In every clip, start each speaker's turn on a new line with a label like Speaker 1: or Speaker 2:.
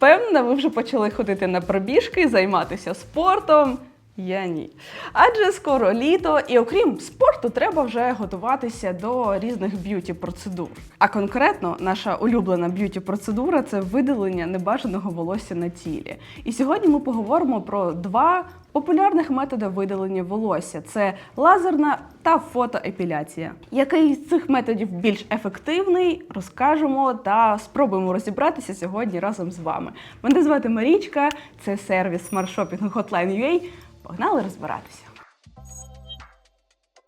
Speaker 1: Певно, ви вже почали ходити на пробіжки, займатися спортом. Я ні. Адже скоро літо, і окрім спорту, треба вже готуватися до різних б'юті процедур. А конкретно наша улюблена б'юті процедура це видалення небажаного волосся на тілі. І сьогодні ми поговоримо про два популярних методи видалення волосся: це лазерна та фотоепіляція. Який з цих методів більш ефективний, розкажемо та спробуємо розібратися сьогодні разом з вами. Мене звати Марічка, це сервіс смарт-шопінгу Hotline.ua. Погнали розбиратися.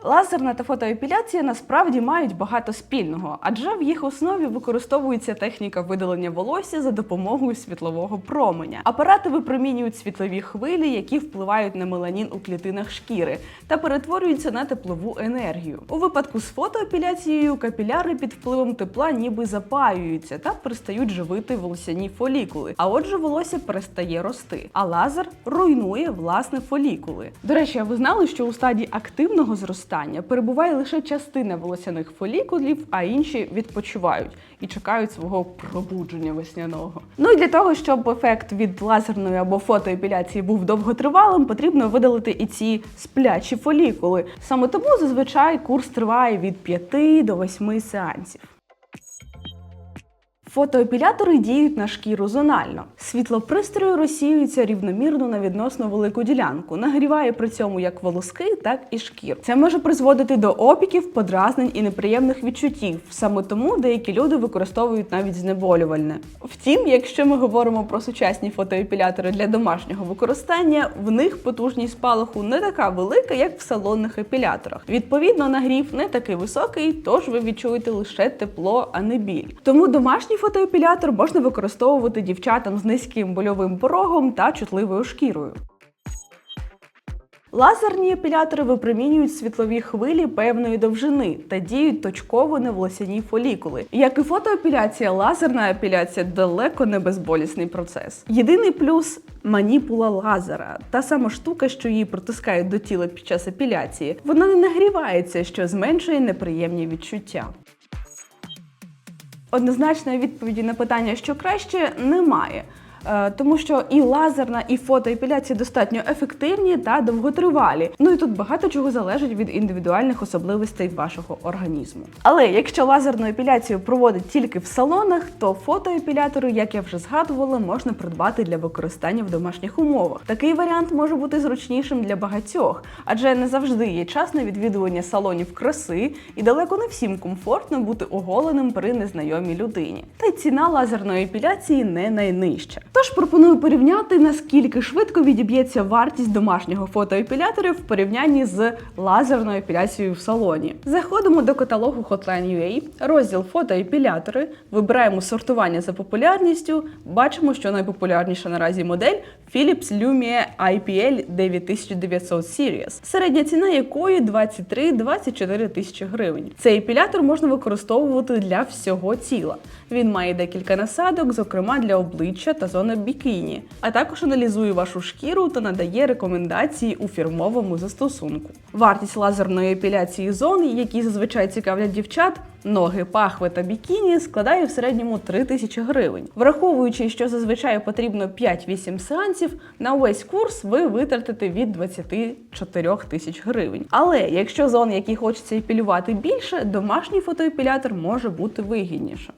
Speaker 1: Лазерна та фотоепіляція насправді мають багато спільного, адже в їх основі використовується техніка видалення волосся за допомогою світлового променя. Апарати випромінюють світлові хвилі, які впливають на меланін у клітинах шкіри та перетворюються на теплову енергію. У випадку з фотоепіляцією капіляри під впливом тепла ніби запаюються та перестають живити волосяні фолікули. А отже, волосся перестає рости. А лазер руйнує власне фолікули. До речі, а ви знали, що у стадії активного зростання перебуває лише частина волосяних фолікулів, а інші відпочивають і чекають свого пробудження весняного. Ну і для того, щоб ефект від лазерної або фотоепіляції був довготривалим, потрібно видалити і ці сплячі фолікули. Саме тому зазвичай курс триває від 5 до 8 сеансів. Фотоепілятори діють на шкіру зонально. Світло пристрою розсіюється рівномірно на відносно велику ділянку, нагріває при цьому як волоски, так і шкіру. Це може призводити до опіків, подразнень і неприємних відчуттів. Саме тому деякі люди використовують навіть знеболювальне. Втім, якщо ми говоримо про сучасні фотоепілятори для домашнього використання, в них потужність спалаху не така велика, як в салонних епіляторах. Відповідно, нагрів не такий високий, тож ви відчуєте лише тепло, а не біль. Тому домашній фотоепілятор можна використовувати дівчатам з низьким больовим порогом та чутливою шкірою. Лазерні епілятори випромінюють світлові хвилі певної довжини та діють точково на волосяні фолікули. Як і фотоепіляція, лазерна епіляція далеко не безболісний процес. Єдиний плюс маніпула лазера, та сама штука, що її протискають до тіла під час епіляції, вона не нагрівається, що зменшує неприємні відчуття. Однозначної відповіді на питання, що краще, немає. Е, Тому що і лазерна, і фотоепіляція достатньо ефективні та довготривалі. Ну і тут багато чого залежить від індивідуальних особливостей вашого організму. Але якщо лазерну епіляцію проводять тільки в салонах, то фотоепілятори, як я вже згадувала, можна придбати для використання в домашніх умовах. Такий варіант може бути зручнішим для багатьох, адже не завжди є час на відвідування салонів краси, і далеко не всім комфортно бути оголеним при незнайомій людині. Та й ціна лазерної епіляції не найнижча. Тож пропоную порівняти, наскільки швидко відіб'ється вартість домашнього фотоепілятора в порівнянні з лазерною епіляцією в салоні. Заходимо до каталогу Hotline.ua, розділ фотоепілятори, вибираємо сортування за популярністю. Бачимо, що найпопулярніша наразі модель Philips Lumia IPL 9900 Series, середня ціна якої 23-24 тисячі гривень. Цей епілятор можна використовувати для всього тіла. Він має декілька насадок, зокрема для обличчя та зони бікіні, а також аналізує вашу шкіру та надає рекомендації у фірмовому застосунку. Вартість лазерної епіляції зон, які зазвичай цікавлять дівчат, ноги, пахви та бікіні, складає в середньому 3 тисячі гривень. Враховуючи, що зазвичай потрібно 5-8 сеансів, на увесь курс ви витратите від 24 тисяч гривень. Але якщо зон, які хочеться епілювати більше, домашній фотоепілятор може бути вигідніше.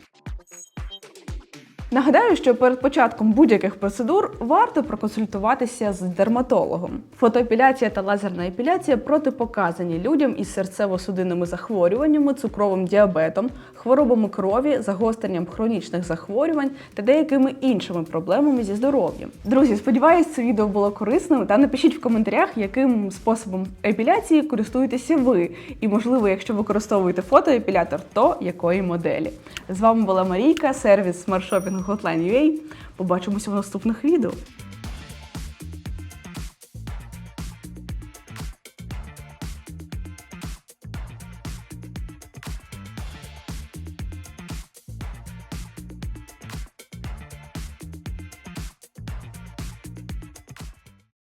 Speaker 1: Нагадаю, що перед початком будь-яких процедур варто проконсультуватися з дерматологом. Фотоепіляція та лазерна епіляція протипоказані людям із серцево-судинними захворюваннями, цукровим діабетом, хворобами крові, загостренням хронічних захворювань та деякими іншими проблемами зі здоров'ям. Друзі, сподіваюсь, це відео було корисним. Та напишіть в коментарях, яким способом епіляції користуєтеся ви. І, можливо, якщо використовуєте фотоепілятор, то якої моделі. З вами була Марійка, сервіс смарт-шопінгу Hotline.ua. Побачимося в наступних відео.